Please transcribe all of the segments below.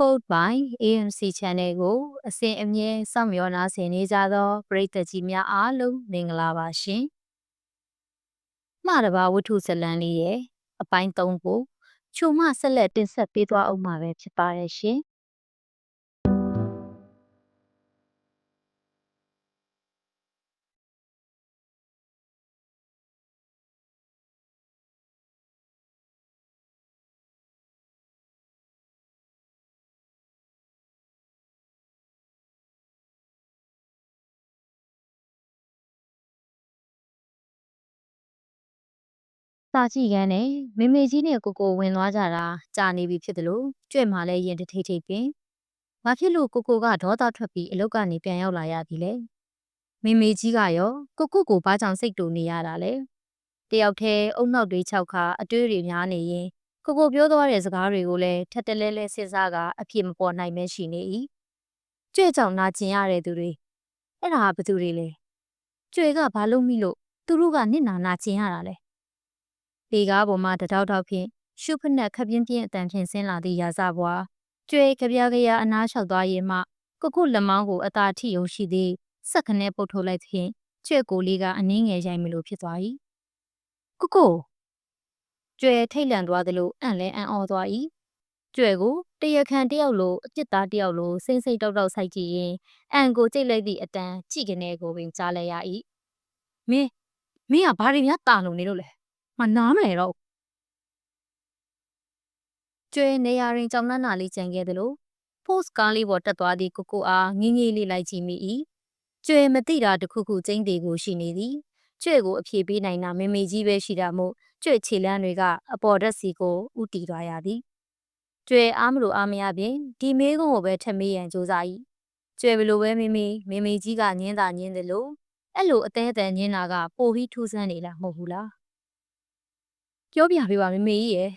Support by AMC Channel ကိုအစဉ်အမြဲစောင့်မျှော်နားဆင်နေကြသောပရိသတ်ကြီးများအားလုံးမင်္ဂလာပါရှင်။မှားတပါဝတ္ထုဇတ်လံလေးရဲ့အပိုင်း၃ကိုချိုမဆက်လက်တင်ဆက်ပေးသွားအောင်မှာပဲဖြစ်ပါရဲ့ရှင်။ စာကြည့်ကန်းနဲ့မေမေကြီးနဲ့ကိုကိုဝင်သွားကြတာကြာနေပြီဖြစ်တယ်လို့ကြွဲ့မှလည်းရင်တထိတ်ထိတ်ပင်ဘာဖြစ်လို့ကိုကိုကဒေါသထွက်ပြီးအလုတ်ကနေပြန်ရောက်လာရပြီလဲမေမေကြီးကရောကိုကိုကိုဘာကြောင့်စိတ်တူနေရတာလဲတယောက်တည်းအုံနောက်တွေခြောက်ခါအတွေးတွေများနေရင်ကိုကိုပြောသွားတဲ့စကားတွေကိုလည်းထက်တလဲလဲစဉ်းစားကအဖြစ်မပေါ်နိုင်မဲရှိနေ၏ကြွဲ့ကြောင့်နာကျင်ရတဲ့သူတွေအဲ့ဒါကဘသူတွေလဲကြွဲ့ကဘာလို့မိလို့သူတို့ကနစ်နာနာကျင်ရတာလဲ လေကားပေါ်မှတထောက်ထောက်ဖြင့်ရှုဖက်နှက်ခပ်ပြင်းပြင်းအတန်ဖြင့်ဆင်းလာသည့်ရာဇဘွားကျွဲကြပြားကြရာအနားလျှောက်သွားရင်မှကိုကုလက်မောင်းကိုအသာထိယုံရှိသည်စက်ခနဲ့ပုတ်ထုတ်လိုက်သဖြင့်ကျွဲကိုလေးကအနှင်းငယ်ရိုက်မလို့ဖြစ်သွား၏ကိုကိုကျွဲထိတ်လန့်သွားသလိုအံ့လဲအံ့ဩသွား၏ကျွဲကိုတရခန်တယောက်လိုအပြစ်သားတယောက်လိုစိမ့်စိမ့်တောက်တောက်ဆိုင်ကြည့်ရင်အံကိုကြိတ်လိုက်သည့်အတန်ကြည့်ကနေကိုပင်ကြားလိုက်ရ၏မင်းမင်းကဘာတွေများတာလုံနေလို့လဲ မနားမလဲတော့ကျွဲနေရာရင်ကြောင်နှန်းနာလေးကြံခဲ့သလို post ကားလေးပေါ်တက်သွားသည့်ကိုကိုအားငင်းငေးလေးလိုက်ကြည့်မိ၏ကျွဲမသိတာတခုခုကျင်းသေးကိုရှိနေသည်ကျွဲကိုအပြေပေးနိုင်တာမေမေကြီးပဲရှိတာမို့ကျွဲခြေလန်းတွေကအပေါ်ဓာတ်စီကိုဥတီသွားရသည်ကျွဲအားမလို့အားမရပြင်ဒီမေးခွန်းကိုပဲထပ်မေးရန်ကြိုးစား၏ကျွဲဘလို့ပဲမေမေမေမေကြီးကညင်းတာညင်းတယ်လို့အဲ့လိုအသေးအတန်ညင်းတာကပိုပြီးထူးဆန်းနေလားမဟုတ်ဘူးလား ပြောပြပေးပါမေမေကြီးရဲ့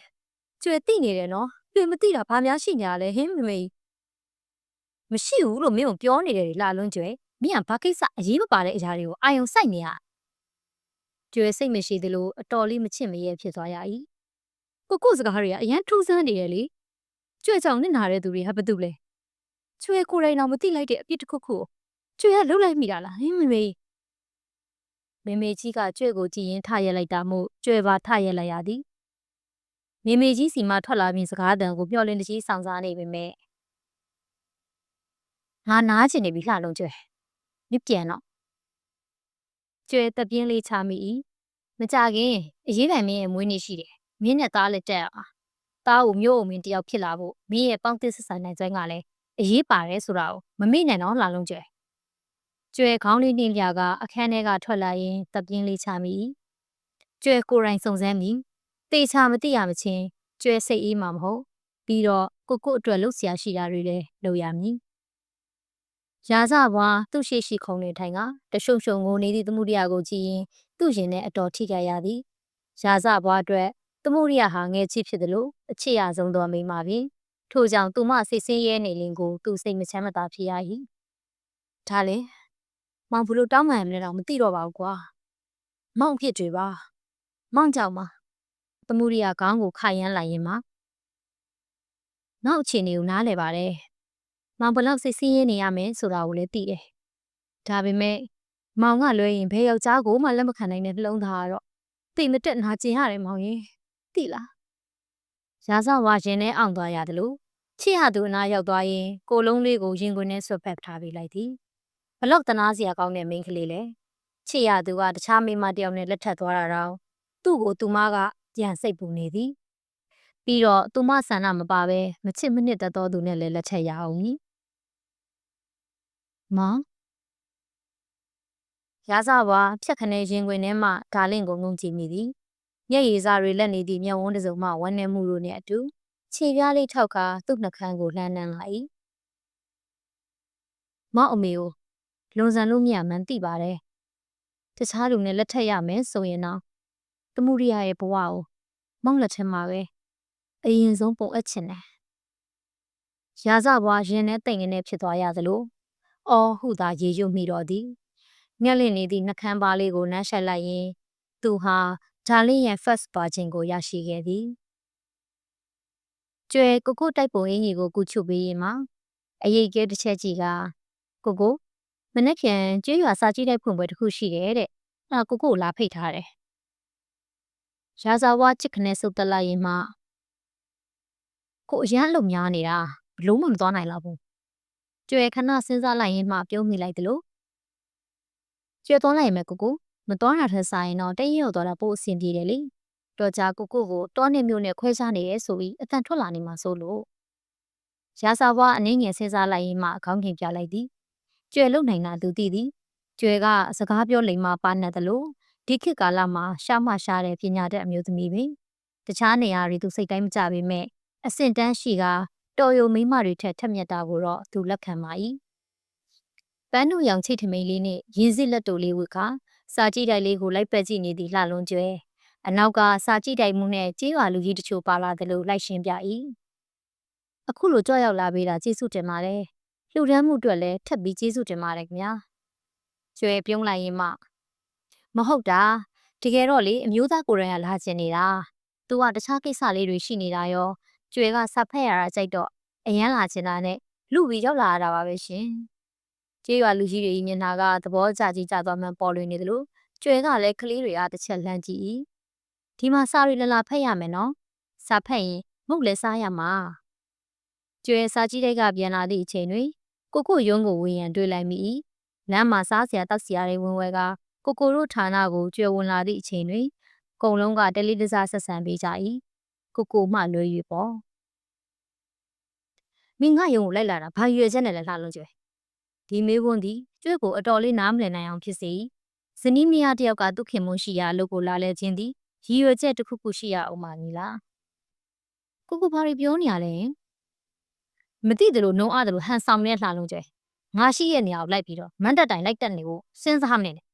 ကျွဲသိနေတယ်နော်တွေ့မသိတာဘာများရှိနေရလဲဟင်မေမေမရှိဘူးလို့မင်းကပြောနေတယ်လာလွန်းကျွဲမင်းကဘာကိစ္စအရေးမပါတဲ့အရာတွေကိုအာယုံစိုက်နေရကျွဲစိတ်မရှိသလိုအတော်လေးမချစ်မရဲဖြစ်သွားရ၏ကိုကိုစကားတွေကအရန်ထူးဆန်းနေတယ်လေကျွဲကြောင့်နစ်နာတဲ့သူတွေဟာဘာတူလဲကျွဲကိုယ်တိုင်တော့မသိလိုက်တဲ့အပြစ်တစ်ခုခုကိုကျွဲကလှုပ်လိုက်မိတာလားဟင်မေမေ မေမေကြီးကကျွဲကိုကြည်ရင်ထရက်လိုက်တာမို့ကျွဲပါထရက်လိုက်ရသည်မေမေကြီးစီမှထွက်လာပြီးစကားတန်ကိုမျှော်လင့်တကြီးဆောင်စားနေပေမဲ့ငါနားချင်နေပြီလှလုံးကျွဲမြပြန်တော့ကျွဲတက်ပြင်းလေးချမိ၏မကြခင်အရေးတိုင်မင်းရဲ့မွေးနေ့ရှိတယ်မင်းနဲ့သားလက်တက်အောင်သားကိုမျိုးအုံမင်းတယောက်ဖြစ်လာဖို့မင်းရဲ့ပေါင်းသစ်ဆက်ဆံနိုင်စွမ်းကလည်းအရေးပါတယ်ဆိုတာကိုမမေ့နိုင်တော့လှလုံးကျွဲ ကျွဲခေါင်းလေးနှင်းပြကအခန်းထဲကထွက်လာရင်တပ်ပြင်းလေးချမိ၏ကျွဲကိုယ်တိုင်စုံစမ်းမိတေချာမသိရမချင်းကျွဲစိတ်အေးမှာမဟုတ် ပြီးတော့ကိုကိုအတွက်လှုပ်ရှားရှိတာတွေလည်းလုပ်ရမည်ရာဇဘွားသူ့ရှိရှိခုံနေထိုင်ကတရှုံရှုံငိုနေသည့်သမှုရိယကိုကြည့်ရင်သူ့ရင်နဲ့အတော်ထိခိုက်ရသည်ရာဇဘွားအတွက်သမှုရိယဟာငယ်ချစ်ဖြစ်တယ်လို့အချစ်ရဆုံးသောမိန်းမပင်ထို့ကြောင့်သူမစိတ်ဆင်းရဲနေလင်ကိုသူစိတ်မချမ်းမသာဖြစ်ရ၏ဒါလေ မောင်ဘလို့တောင်းမှန်မလဲတော့မသိတော့ပါဘူးကွာမောင်ဖြစ်တွေပါမောင်ကြောင့်ပါသမုဒိယခေါင်းကိုခိုင်ရမ်းလိုက်ရင်မှနောက်အခြေအနေကိုနားလည်ပါတယ်မောင်ဘလောက်စိတ်ဆင်းရဲနေရမယ်ဆိုတာကိုလည်းသိတယ်ဒါပေမဲ့မောင်ကလွဲရင်ဘယ်ယောက်ျားကိုမှလက်မခံနိုင်တဲ့နှလုံးသားကတော့တိတ်မတက်နာကျင်ရတယ်မောင်ရင်သိလားရာဇဝါရင်နဲ့အောင်သွားရတယ်လို့ချစ်ရသူအနာရောက်သွားရင်ကိုလုံးလေးကိုရင်ခွင်နဲ့ဆွတ်ဖက်ထားပေးလိုက်သည် ဘလောက်တနာစရာကောင်းတဲ့မိန်းကလေးလေချစ်ရသူကတခြားမိန်းမတယောက်နဲ့လက်ထပ်သွားတာတော့သူ့ကိုသူမကပြန်စိတ်ပူနေသည်ပြီးတော့သူမဆန္ဒမပါပဲမချစ်မနစ်တတ်သောသူနဲ့လည်းလက်ချက်ရအောင်မည်မောင်ရာဇဝါဖြတ်ခနဲရင်ခွင်ထဲမှဒါလင့်ကိုငုံကြည့်မိသည်မျက်ရည်စာတွေလက်နေသည့်မျက်ဝန်းတစ်စုံမှဝမ်းနည်းမှုတို့နှင့်အတူခြေပြားလေးထောက်ခါသူ့နှကန်းကိုလှမ်းနှမ်းလာ၏မောင်အမေကို လွန်ဆန်လို့မြတ်မှန်သိပါတယ်တခြားလူနဲ့လက်ထက်ရမယ်ဆိုရင်တော့တမှုရိယရဲ့ဘဝကိုမောင်လက်ထက်မှာပဲအရင်ဆုံးပုံအပ်ချင်တယ်ရာဇဘွားရင်နဲ့တိတ်ငနဲ့ဖြစ်သွားရသလိုအော်ဟုသာရေရွတ်မိတော့သည်မျက်လင့်နေသည့်နှကန်းပါလေးကိုနှမ်းရှက်လိုက်ရင်သူဟာဒါလင်းရဲ့ first ပါခြင်းကိုရရှိခဲ့သည်ကျွဲကိုကိုတိုက်ပုံအင်ကြီးကိုကူချုပ်ပေးရင်မှာအရေးကဲတစ်ချက်ကြီးကကိုကို မနေ့ကကျွေးရွာစာကြည့်တဲ့ဖွင့်ပွဲတစ်ခုရှိတယ်တဲ့အဲ့ဒါကိုကိုလာဖိတ်ထားတယ်ရာဇာဝါချစ်ခနဲ့စုတ်တက်လိုက်ရင်မှကိုအရန်လုံများနေတာဘလို့မှမသွားနိုင်တော့ဘူးကျွဲခဏစဉ်းစားလိုက်ရင်မှပြုံးမိလိုက်တယ်လို့ကျွဲသွားလိုက်ရင်မဲ့ကိုကိုမသွားတာထက်ဆိုင်တော့တည့်ရုပ်သွားတာပို့အဆင်ပြေတယ်လေတော့ကြာကိုကိုကိုတောနေမျိုးနဲ့ခွဲခြားနေရဲဆိုပြီးအတန်ထွက်လာနေမှာဆိုလို့ရာစာဘွားအနည်းငယ်စဉ်းစားလိုက်ရင်မှအကောင်းခင်ပြလိုက်သည် ကျွဲလုံနိုင်တာသူသိသည်ကျွဲကစကားပြောလိမ္မာပါနေတယ်လို့ဒီခေတ်ကာလမှာရှားမရှားတဲ့ပညာတတ်အမျိုးသမီးပဲတခြားနေရာတွေသူစိတ်တိုင်းမကြပေမဲ့အဆင့်တန်းရှိကတော်ယုံမိမတွေထက်ထက်မြက်တာကိုတော့သူလက်ခံပါ၏ပန်းနုရောင်ချိတ်ထမိန်လေးနဲ့ရင်းစစ်လက်တိုလေးဝတ်ခါစာကြည့်တိုက်လေးကိုလိုက်ပက်ကြည့်နေသည်လှလွန်ကျွဲအနောက်ကစာကြည့်တိုက်မှုနဲ့ကြေးရွာလူကြီးတချို့ပါလာတယ်လို့လိုက်ရှင်းပြ၏အခုလိုကြောက်ရောက်လာပေးတာကျေးဇူးတင်ပါတယ် လှူဒန်းမှုအတွက်လည်းထပ်ပြီးကျေးဇူးတင်ပါတယ်ခင်ဗျာကျွဲပြုံးလိုက်ရင်မှမဟုတ်တာတကယ်တော့လေအမျိုးသားကိုယ်တိုင်ကလာကျင်နေတာ။ तू ကတခြားကိစ္စလေးတွေရှိနေတာရောကျွဲကစဖက်ရတာကြိုက်တော့အရန်လာကျင်တာနဲ့လူပြီးရောက်လာရတာပါပဲရှင်။ကျေးရွာလူကြီးတွေမျက်နှာကသဘောကျကြီးကြသွားမှန်ပေါ်လွင်နေတယ်လို့ကျွဲကလည်းကလေးတွေကတစ်ချက်လှမ်းကြည့်၏။ဒီမှာစာရီလလာဖက်ရမယ်နော်။စာဖက်ရင်မုတ်လည်းစားရမှာ။ကျွဲစာကြီးတဲ့ကပြန်လာသည့်အချိန်တွင် ကိုကိုရုံးကိုဝင်ရန်တွေ့လိုက်မိ၏။လမ်းမှာစားစရာတောက်စရာတွေဝင်ဝဲကကိုကိုတို့ဌာနကိုကြွယ်ဝင်လာသည့်အချိန်တွင်ကုံလုံးကတလေးတစားဆက်ဆံပေးကြ၏ကိုကိုမှလွယ်၍ပေါ့မင်းငါယုံကိုလိုက်လာတာဘာရွယ်ချက်နဲ့လဲလှလုံးကျွဲဒီမေးခွန်းသည်ကျွဲ့ကိုအတော်လေးနားမလည်နိုင်အောင်ဖြစ်စေဇနီးမယားတယောက်ကသူခင်မွန်းရှိရာအလုပ်ကိုလာလဲခြင်းသည်ရည်ရွယ်ချက်တစ်ခုခုရှိရအောင်ပါနီလားကိုကိုဘာတွေပြောနေရလဲ မသိတယ်လို့နှုံးအားတယ်လို့ဟန်ဆောင်နေတဲ့လှလုံးကျွဲငါရှိရဲ့နေရာကိုလိုက်ပြီးတော့မန်တက်တိုင်လိုက်တက်နေဖို့စဉ်းစားမနေနဲ့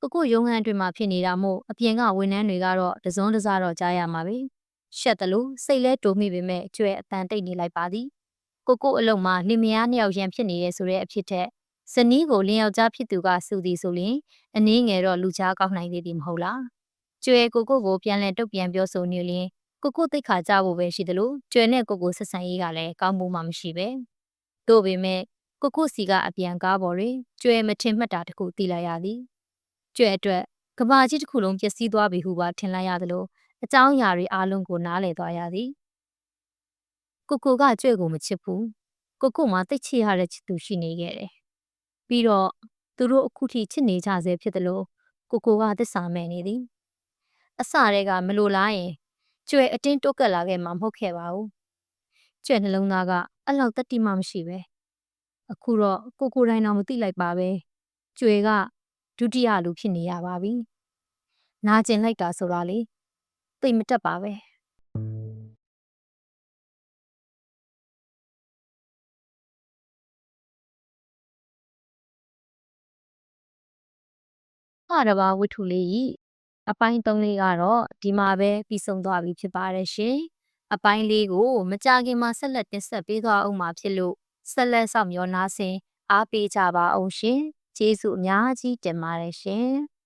ကိုကိုရုံးခန်းအတွင်းမှာဖြစ်နေတာမို့အပြင်ကဝန်ထမ်းတွေကတော့တစုံတစတော့ကြားရမှာပဲရှက်တယ်လို့စိတ်လဲတိုမိပေမဲ့ကျွဲအတန်တိတ်နေလိုက်ပါသည်ကိုကိုအလုံးမှာလင်မယားနှစ်ယောက်ရန်ဖြစ်နေရဲဆိုတဲ့အဖြစ်ထက်ဇနီးကိုလင်ယောက်ျားဖြစ်သူကစူသည်ဆိုရင်အနည်းငယ်တော့လူချားကောက်နိုင်သေးသည်မဟုတ်လားကျွဲကိုကိုကိုပြန်လဲတုတ်ပြန်ပြောဆိုနေလျင် ကိုကိုသိခါကြဖို့ပဲရှိတယ်လို့ကျွဲနဲ့ကိုကိုဆက်ဆံရေးကလည်းကောင်းမှုမှမရှိပဲတို့ပေမဲ့ကိုကိုစီကအပြန်ကားပေါ်တွင်ကျွဲမထင်မှတ်တာတခုသိလိုက်ရသည်ကျွဲ့အတွက်ကဘာကြီးတစ်ခုလုံးပျက်စီးသွားပြီဟုပါထင်လိုက်ရသလိုအကြောင်းအရာတွေအားလုံးကိုနားလည်သွားရသည်ကိုကိုကကျွဲ့ကိုမချစ်ဘူးကိုကိုမှတိတ်ချရတဲ့ချစ်သူရှိနေခဲ့တယ်ပြီးတော့သူတို့အခုထိချစ်နေကြဆဲဖြစ်တယ်လို့ကိုကိုကသစ္စာမဲ့နေသည်အစတည်းကမလိုလားရင် ကျွဲအတင်းတိုးကပ်လာခဲ့မှာမဟုတ်ခဲ့ပါဘူးကျွဲနှလုံးသားကအလောက်တတိမှမရှိပဲအခုတော့ကိုကိုတိုင်းတော့မသိလိုက်ပါပဲကျွဲကဒုတိယလူဖြစ်နေရပါပြီ။နာကျင်လိုက်တာဆိုတာလေသိမတက်ပါပဲ။ဟာတဘာဝတ္ထုလေးကြီး အပိုင်း၃လေးကတော့ဒီမှာပဲပြီးဆုံးသွားပြီဖြစ်ပါတယ်ရှင်။အပိုင်းလေးကိုမကြခင်မှာဆက်လက်တင်ဆက်ပေးသွားအောင်မှာဖြစ်လို့ဆက်လက်ဆောင်မျောနာဆင်အားပေးကြပါအောင်ရှင်။ကျေးဇူးအများကြီးတင်ပါတယ်ရှင်။